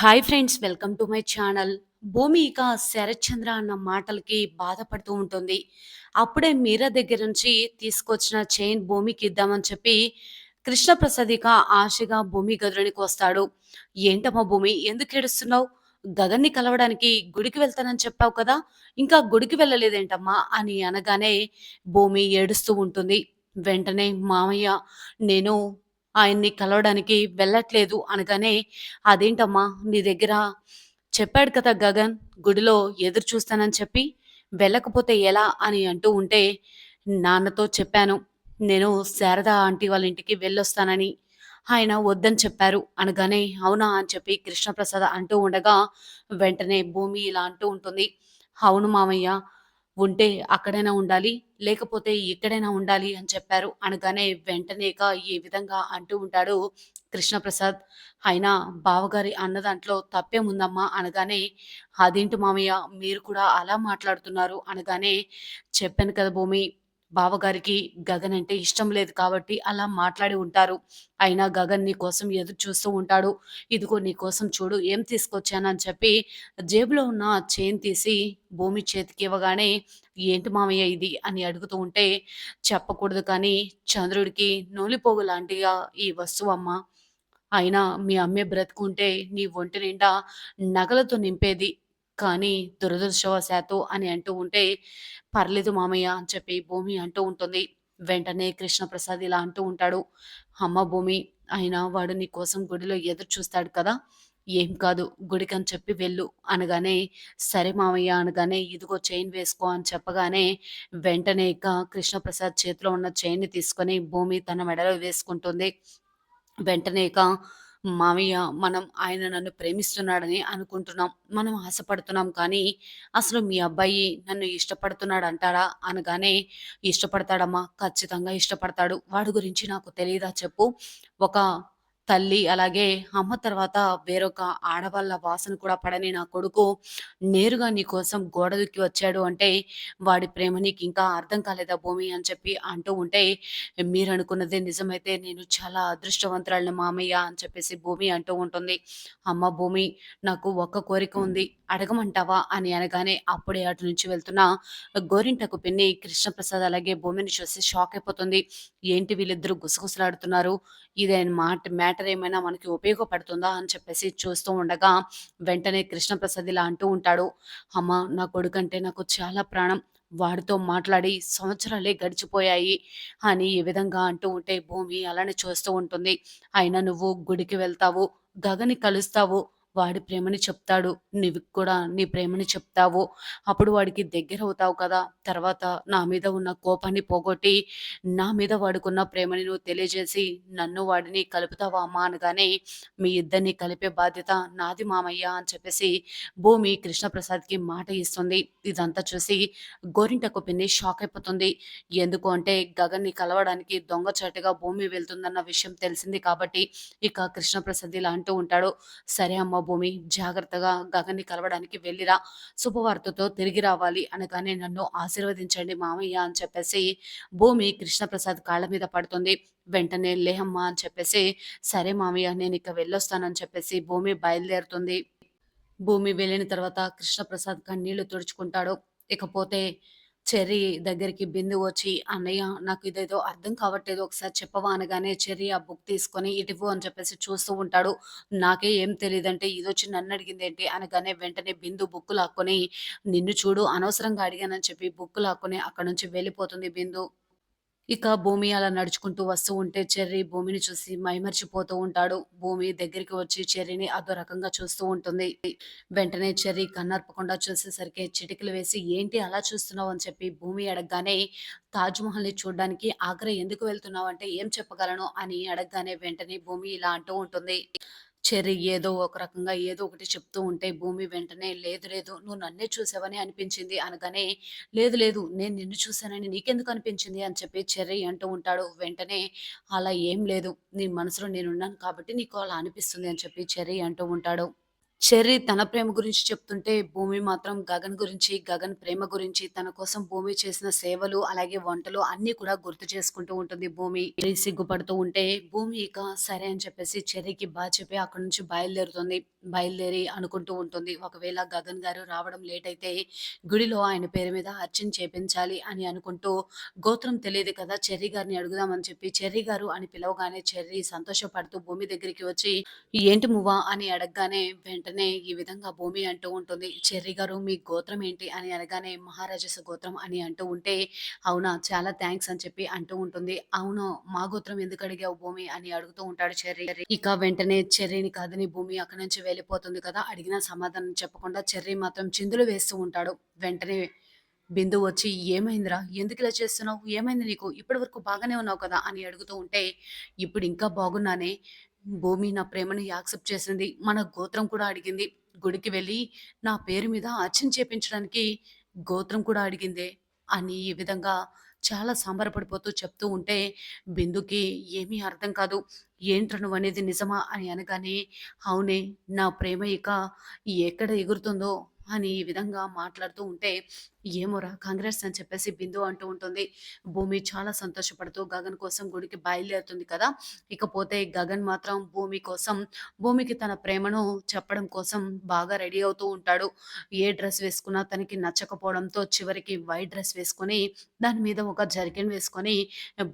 Hi friends welcome to my channel Bhoomi ఇక శరత్చంద్ర అన్న మాటలకి బాధపడుతూ ఉంటుంది. అప్పుడే మీరా దగ్గర నుంచి తీసుకొచ్చిన చైన్ భూమికి ఇద్దామని చెప్పి కృష్ణప్రసాద్ ఇక ఆశగా భూమి గదులోనికి వస్తాడు. ఏంటమ్మా భూమి ఎందుకు ఏడుస్తున్నావు? గగన్ని కలవడానికి గుడికి వెళ్తానని చెప్పావు కదా ఇంకా గుడికి వెళ్ళలేదేంటమ్మా అని అనగానే భూమి ఏడుస్తూ ఉంటుంది. వెంటనే మామయ్య నేను ఆయన్ని కలవడానికి వెళ్ళట్లేదు అనగానే అదేంటమ్మా నీ దగ్గర చెప్పాడు కదా గగన్ గుడిలో ఎదురు చూస్తానని చెప్పి వెళ్ళకపోతే ఎలా? అని అంటూ ఉంటే నాన్నతో చెప్పాను నేను శారద ఆంటీ వాళ్ళ ఇంటికి వెళ్ళొస్తానని ఆయన వద్దని చెప్పారు అనగానే అవునా? అని చెప్పి కృష్ణప్రసాద్ అంటూ ఉండగా వెంటనే భూమి ఇలా అంటూ ఉంటుంది అవును మామయ్య ఉంటే అక్కడైనా ఉండాలి లేకపోతే ఎక్కడైనా ఉండాలి అని చెప్పారు. అనగానే వెంటనేక ఈ విధంగా అంటూ ఉంటాడు కృష్ణప్రసాద్. అయినా బావగారి అన్న దాంట్లో తప్పేముందమ్మా అనగానే అదేంటి మామయ్య మీరు కూడా అలా మాట్లాడుతున్నారు. అనగానే చెప్పాను కదా భూమి బావగారికి గగన్ అంటే ఇష్టం లేదు కాబట్టి అలా మాట్లాడి ఉంటారు. అయినా గగన్ నీ కోసం ఎదురు చూస్తూ ఉంటాడు. ఇదిగో నీ కోసం చూడు ఏం తీసుకొచ్చానని చెప్పి జేబులో ఉన్న చైన్ తీసి భూమి చేతికి ఇవ్వగానే ఏంటి మామయ్య ఇది? అని అడుగుతూ ఉంటే చెప్పకూడదు కానీ చంద్రుడికి నూలిపోగు లాంటిగా ఈ వస్తువు అమ్మ. అయినా మీ అమ్మే బ్రతుకుంటే నీ ఒంటి నిండా నగలతో నింపేది కానీ దురదృష్టవశాత్తు అని అంటూ ఉంటే పర్లేదు మామయ్య అని చెప్పి భూమి అంటూ ఉంటుంది. వెంటనే కృష్ణప్రసాద్ ఇలా అంటూ ఉంటాడు. అమ్మ భూమి అయినా వాడు నీ కోసం గుడిలో ఎదురు చూస్తాడు కదా ఏం కాదు గుడికని చెప్పి వెళ్ళు అనగానే సరే మామయ్య అనగానే ఇదిగో చైన్ వేసుకో అని చెప్పగానే వెంటనే ఇక కృష్ణప్రసాద్ చేతిలో ఉన్న చైన్ని తీసుకొని భూమి తన మెడలో వేసుకుంటుంది. వెంటనే ఇక మామయ్య మనం ఆయన నన్ను ప్రేమిస్తున్నాడని అనుకుంటున్నాం. మనం ఆశపడుతున్నాం కానీ అసలు మీ అబ్బాయి నన్ను ఇష్టపడుతున్నాడు అంటారా అనగానే ఇష్టపడతాడమ్మా ఖచ్చితంగా ఇష్టపడతాడు. వాడి గురించి నాకు తెలియదా చెప్పు. ఒక తల్లి అలాగే అమ్మ తర్వాత వేరొక ఆడవాళ్ళ వాసన కూడా పడని నా కొడుకు నేరుగా నీ కోసం గోడ దుక్కి వచ్చాడు అంటే వాడి ప్రేమ నీకు ఇంకా అర్థం కాలేదా భూమి అని చెప్పి అంటూ ఉంటే మీరు అనుకున్నదే నిజమైతే నేను చాలా అదృష్టవంతురాలను మామయ్య అని చెప్పేసి భూమి అంటూ ఉంటుంది. అమ్మ భూమి నాకు ఒక్క కోరిక ఉంది. అడగమంటావా? అని అనగానే అప్పుడే అటు నుంచి వెళ్తున్న గోరింటకు పిన్ని కృష్ణప్రసాద్ అలాగే భూమిని చూసి షాక్ అయిపోతుంది. ఏంటి వీళ్ళిద్దరూ గుసగుసలాడుతున్నారు? ఇదే మాట మ్యాటర్ ఏమైనా మనకి ఉపయోగపడుతుందా అని చెప్పేసి చూస్తూ ఉండగా వెంటనే కృష్ణప్రసాద్ ఇలా అంటూ ఉంటాడు. అమ్మ నా కొడుకంటే నాకు చాలా ప్రాణం. వాడితో మాట్లాడి సంవత్సరాలే గడిచిపోయాయి అని ఈ విధంగా అంటూ ఉంటే భూమి అలానే చూస్తూ ఉంటుంది. అయినా నువ్వు గుడికి వెళ్తావు గగని కలుస్తావు వాడి ప్రేమని చెప్తాడు. నీవు కూడా నీ ప్రేమని చెప్తావు. అప్పుడు వాడికి దగ్గర అవుతావు కదా. తర్వాత నా మీద ఉన్న కోపాన్ని పోగొట్టి నా మీద వాడుకున్న ప్రేమని నువ్వు తెలియజేసి నన్ను వాడిని కలుపుతావా అమ్మా? అనగానే మీ ఇద్దరిని కలిపే బాధ్యత నాది మామయ్య అని చెప్పేసి భూమి కృష్ణప్రసాద్కి మాట ఇస్తుంది. ఇదంతా చూసి గోరింటకు పిన్ని షాక్ అయిపోతుంది. ఎందుకు అంటే గగన్ని కలవడానికి దొంగచాటుగా భూమి వెళ్తుందన్న విషయం తెలిసింది కాబట్టి ఇక కృష్ణప్రసాద్ ఇలా అంటూ ఉంటాడు. సరే అమ్మ భూమి జాగ్రత్తగా గగన్ని కలవడానికి వెళ్ళిరా శుభవార్తతో తిరిగి రావాలి అనగానే నన్ను ఆశీర్వదించండి మామయ్య అని చెప్పేసి భూమి కృష్ణప్రసాద్ కాళ్ళ మీద పడుతుంది. వెంటనే లేహమ్మ అని చెప్పేసి సరే మామయ్య నేను ఇక వెళ్ళొస్తానని చెప్పేసి భూమి బయలుదేరుతుంది. భూమి వెళ్ళిన తర్వాత కృష్ణప్రసాద్ కన్నీళ్ళు తుడుచుకుంటాడు. ఇకపోతే చెర్రీ దగ్గరికి బిందు వచ్చి అన్నయ్య నాకు ఇదేదో అర్థం కావట్లేదు ఒకసారి చెప్పవా అనగానే చెర్రీ ఆ బుక్ తీసుకొని ఇటువు అని చెప్పేసి చూస్తూ ఉంటాడు. నాకే ఏం తెలియదంటే ఇదొచ్చి నన్ను అడిగింది ఏంటి అనగానే వెంటనే బిందు బుక్ లాక్కొని నిన్ను చూడు అనవసరంగా అడిగానని చెప్పి బుక్ లాక్కొని అక్కడ నుంచి వెళ్ళిపోతుంది బిందు. ఇక భూమి అలా నడుచుకుంటూ వస్తూ ఉంటే చెర్రీ భూమిని చూసి మైమర్చిపోతూ ఉంటాడు. భూమి దగ్గరికి వచ్చి చెర్రీని అదో రకంగా చూస్తూ ఉంటుంది. వెంటనే చెర్రీ కన్నర్పకుండా చూసేసరికి చిటికలు వేసి ఏంటి అలా చూస్తున్నావు? అని చెప్పి భూమి అడగగానే తాజ్మహల్ని చూడడానికి ఆగ్రా ఎందుకు వెళ్తున్నావు? అంటే ఏం చెప్పగలను? అని అడగగానే వెంటనే భూమి ఇలా అంటూ ఉంటుంది. చెర్రీ ఏదో ఒక రకంగా ఏదో ఒకటి చెప్తూ ఉంటే భూమి వెంటనే లేదు లేదు నువ్వు నన్నే చూసావని అనిపించింది అనగానే లేదు లేదు నేను నిన్ను చూశానని నీకెందుకు అనిపించింది అని చెప్పి చెర్రీ అంటూ ఉంటాడు. వెంటనే అలా ఏం లేదు నీ మనసులో నేనున్నాను కాబట్టి నీకు అలా అనిపిస్తుంది అని చెప్పి చెర్రీ అంటూ ఉంటాడు. చెర్రీ తన ప్రేమ గురించి చెప్తుంటే, భూమి మాత్రం గగన్ గురించి, గగన్ ప్రేమ గురించి, తన కోసం భూమి చేసిన సేవలు, అలాగే వంటలు అన్ని కూడా గుర్తు చేసుకుంటూ ఉంటుంది భూమి. సిగ్గుపడుతూ ఉంటే, భూమి ఇక సరే అని చెప్పేసి చెర్రీకి బాగా చెప్పి అక్కడి నుంచి బయలుదేరుతుంది. బయలుదేరి అనుకుంటూ ఉంటుంది. ఒకవేళ గగన్ గారు రావడం లేట్ అయితే, గుడిలో ఆయన పేరు మీద అర్చన చేపించాలి అని అనుకుంటూ, గోత్రం తెలియదు కదా! చెర్రీ గారిని అడుగుదామని చెప్పి, చెర్రీ గారు అని పిలవగానే చెర్రీ సంతోషపడుతూ భూమి దగ్గరికి వచ్చి, ఏంటి మువ్వా అని అడగగానే వెంటనే వెంటనే ఈ విధంగా భూమి అంటూ ఉంటుంది. చెర్రి గారు మీ గోత్రం ఏంటి అని అనగానే మహారాజస గోత్రం అని అంటూ ఉంటే, అవునా చాలా థ్యాంక్స్ అని చెప్పి అంటూ ఉంటుంది. అవును మా గోత్రం ఎందుకు అడిగావు భూమి అని అడుగుతూ ఉంటాడు చెర్రి. ఇక వెంటనే చెర్రిని కాదని భూమి అక్కడి నుంచి వెళ్ళిపోతుంది కదా! అడిగిన సమాధానం చెప్పకుండా చెర్రి మాత్రం చిందులు వేస్తూ ఉంటాడు. వెంటనే బిందు వచ్చి ఏమైందిరా ఎందుకు ఇలా చేస్తున్నావు ఏమైంది నీకు ఇప్పటి వరకు బాగానే ఉన్నావు కదా అని అడుగుతూ ఉంటే ఇప్పుడు ఇంకా బాగున్నానే భూమి నా ప్రేమను యాక్సెప్ట్ చేసింది. మన గోత్రం కూడా అడిగింది. గుడికి వెళ్ళి నా పేరు మీద అర్చన చేపించడానికి గోత్రం కూడా అడిగిందే అని ఈ విధంగా చాలా సంబరపడిపోతూ చెప్తూ ఉంటే బిందుకి ఏమీ అర్థం కాదు. ఏంట్రా నువ్వనేది నిజమా అని అనగానే అవునే నా ప్రేమ ఇక ఎక్కడ ఎగురుతుందో అని ఈ విధంగా మాట్లాడుతూ ఉంటే ఏమోరా కాంగ్రెస్ అని చెప్పేసి బిందు అంటూ ఉంటుంది. భూమి చాలా సంతోషపడుతూ గగన్ కోసం గుడికి బయలుదేరుతుంది కదా! ఇకపోతే గగన్ మాత్రం భూమి కోసం భూమికి తన ప్రేమను చెప్పడం కోసం బాగా రెడీ అవుతూ ఉంటాడు. ఏ డ్రెస్ వేసుకున్నా తనకి నచ్చకపోవడంతో చివరికి వైట్ డ్రెస్ వేసుకొని దాని మీద ఒక జర్కిన్ వేసుకొని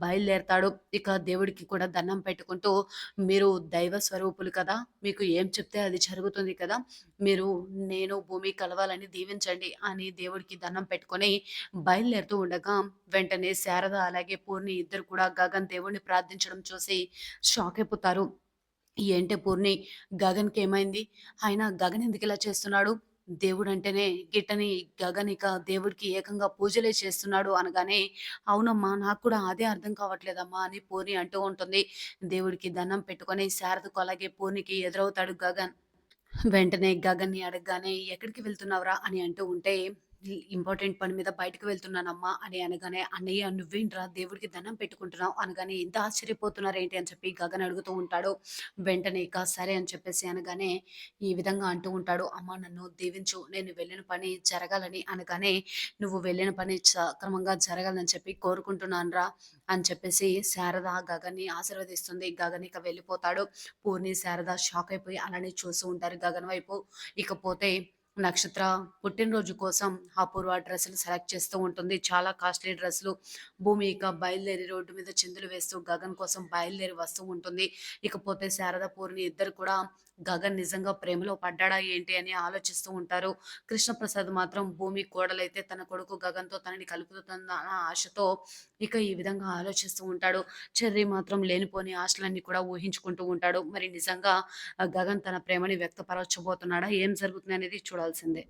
బయలుదేరతాడు. ఇక దేవుడికి కూడా దండం పెట్టుకుంటూ మీరు దైవ స్వరూపులు కదా! మీకు ఏం చెప్తే అది జరుగుతుంది కదా! మీరు నేను భూమి కలవాలని దీవించండి అని దేవుడికి దండం పెట్టుకొని బయలుదేరుతూ ఉండగా వెంటనే శారద అలాగే పూర్ణి ఇద్దరు కూడా గగన్ దేవుణ్ణి ప్రార్థించడం చూసి షాక్ అయిపోతారు. ఏంటి పూర్ణి గగన్కి ఏమైంది? ఆయన గగన్ ఎందుకు ఇలా చేస్తున్నాడు? దేవుడు అంటేనే గిట్టని గగనిక దేవుడికి ఏకంగా పూజలే చేస్తున్నాడు అనగానే అవునమ్మా నాకు కూడా అదే అర్థం కావట్లేదమ్మా అని పూర్ణి అంటూ ఉంటుంది. దేవుడికి దండం పెట్టుకొని శారదకు అలాగే పూర్ణికి ఎదురవుతాడు గగన్. వెంటనే గగన్ని అడగగానే ఎక్కడికి వెళ్తున్నావురా? అని అంటూ ఉంటే ఇంపార్టెంట్ పని మీద బయటకు వెళ్తున్నానమ్మా అని అనగానే అన్నయ్య నువ్వేంట్రా దేవుడికి దండం పెట్టుకుంటున్నావు? అనగానే ఇంత ఆశ్చర్యపోతున్నారు ఏంటి అని చెప్పి గగన్ అడుగుతూ ఉంటాడు. వెంటనే ఇక సరే అని చెప్పేసి అనగానే ఈ విధంగా అంటూ ఉంటాడు. అమ్మ నన్ను దీవించు. నేను వెళ్ళిన పని జరగాలని అనగానే నువ్వు వెళ్ళిన పని సక్రమంగా జరగాలని చెప్పి కోరుకుంటున్నానరా అని చెప్పేసి శారద గగన్ని ఆశీర్వదిస్తుంది. గగన్ ఇక వెళ్ళిపోతాడు. పూర్ణి శారద షాక్ అయిపోయి అలానే చూస్తూ ఉంటారు గగన్ వైపు. ఇకపోతే నక్షత్ర పుట్టినరోజు కోసం అపూర్వ డ్రెస్సులు సెలెక్ట్ చేస్తూ ఉంటుంది. చాలా కాస్ట్లీ డ్రెస్సులు. భూమి ఇక బయలుదేరి రోడ్డు మీద చిందులు వేస్తూ గగన్ కోసం బయలుదేరి వస్తూ ఉంటుంది. ఇకపోతే శారద పూర్ణి ఇద్దరు కూడా గగన్ నిజంగా ప్రేమలో పడ్డాడా ఏంటి అని ఆలోచిస్తూ ఉంటారు. కృష్ణప్రసాద్ మాత్రం భూమి కోడలైతే తన కొడుకు గగన్తో తనని కలుపుతుందన్న ఆశతో ఇక ఈ విధంగా ఆలోచిస్తూ ఉంటాడు. చెర్రీ మాత్రం లేనిపోని ఆశలన్నీ కూడా ఊహించుకుంటూ ఉంటాడు. మరి నిజంగా గగన్ తన ప్రేమని వ్యక్తపరచబోతున్నాడా? ఏం జరుగుతుంది అనేది చూడాల్సిందే.